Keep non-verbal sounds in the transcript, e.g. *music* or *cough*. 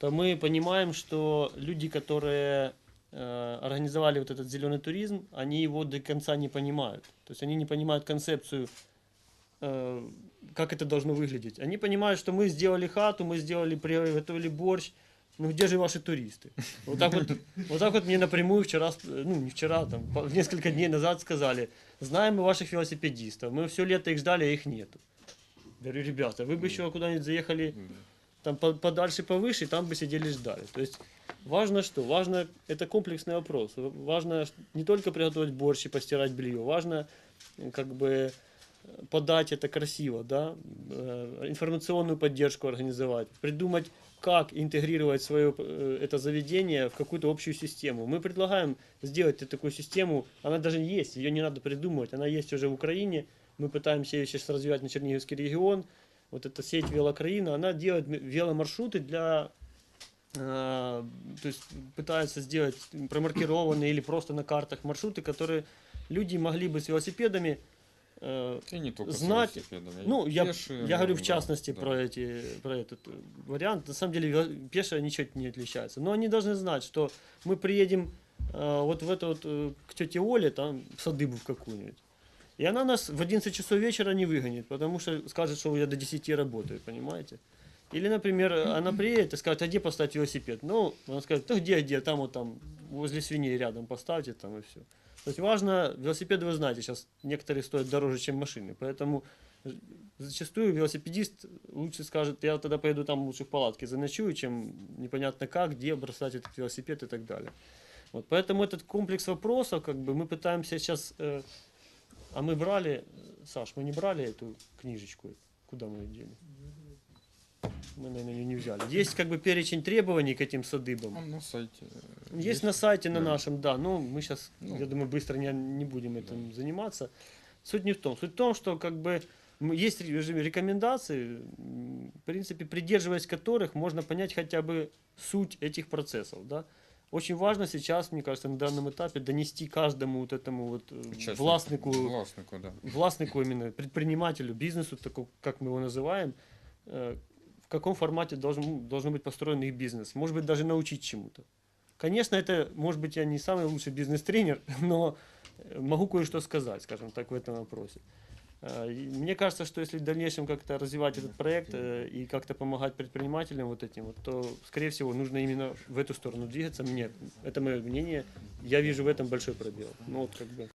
то мы понимаем, что люди, которые э, организовали вот этот зеленый туризм, они его до конца не понимают. То есть они не понимают концепцию, э, как это должно выглядеть. Они понимают, что мы сделали хату, мы сделали, приготовили борщ, ну где же ваши туристы? Вот так вот, вот так вот мне напрямую вчера, ну не вчера, там, несколько дней назад сказали, знаем мы ваших велосипедистов, мы все лето их ждали, а их нету. Говорю, ребята, вы бы еще куда-нибудь заехали там по- подальше, повыше, там бы сидели ждали. То есть важно что? Важно, это комплексный вопрос. Важно не только приготовить борщ и постирать белье, важно как бы э, подать это красиво, да, э, информационную поддержку организовать, придумать, как интегрировать свое э, это заведение в какую-то общую систему. Мы предлагаем сделать такую систему, она даже есть, ее не надо придумывать, она есть уже в Украине, мы пытаемся ее сейчас развивать на Черниговский регион, вот эта сеть Велокраина, она делает веломаршруты для э, то есть пытаются сделать промаркированные или просто на картах маршруты, которые люди могли бы с велосипедами э, И не только с знать, велосипедами, и ну, я, пешие, я говорю в да, частности да. про, эти, про этот э, вариант. На самом деле пешая ничего не отличается. Но они должны знать, что мы приедем э, вот в это вот, э, к тете Оле, там, в садыбу в какую-нибудь. И она нас в 11 часов вечера не выгонит, потому что скажет, что я до 10 работаю, понимаете? Или, например, она приедет и скажет, а где поставить велосипед? Ну, она скажет, да где, где, там вот там, возле свиней рядом поставьте, там и все. То есть важно, велосипеды, вы знаете, сейчас некоторые стоят дороже, чем машины, поэтому зачастую велосипедист лучше скажет, я тогда поеду там лучше в палатке заночую, чем непонятно как, где бросать этот велосипед и так далее. Вот, поэтому этот комплекс вопросов, как бы мы пытаемся сейчас, э, а мы брали, Саш, мы не брали эту книжечку, куда мы ее дели? Мы, наверное, ее не взяли. Есть как бы перечень требований к этим садыбам. Он на сайте. э, Есть на сайте на Да. нашем, да. Но мы сейчас, Ну. я думаю, быстро не, не будем этим заниматься. Суть не в том. Суть в том, что как бы есть ре- рекомендации, в принципе, придерживаясь которых можно понять хотя бы суть этих процессов, да. Очень важно сейчас, мне кажется, на данном этапе донести каждому вот этому вот э, Участнику, властнику, Властнику, да. властнику именно, предпринимателю, бизнесу, такому, как мы его называем, э, в каком формате должен, должен быть построен их бизнес. Может быть, даже научить чему-то. Конечно, это, может быть, я не самый лучший бизнес-тренер, *laughs* но э, могу кое-что сказать, скажем так, в этом вопросе. Э, Мне кажется, что если в дальнейшем как-то развивать этот проект э, и как-то помогать предпринимателям вот этим, вот, то, скорее всего, нужно именно в эту сторону двигаться. Мне, это мое мнение. Я вижу в этом большой пробел. Ну, вот как бы.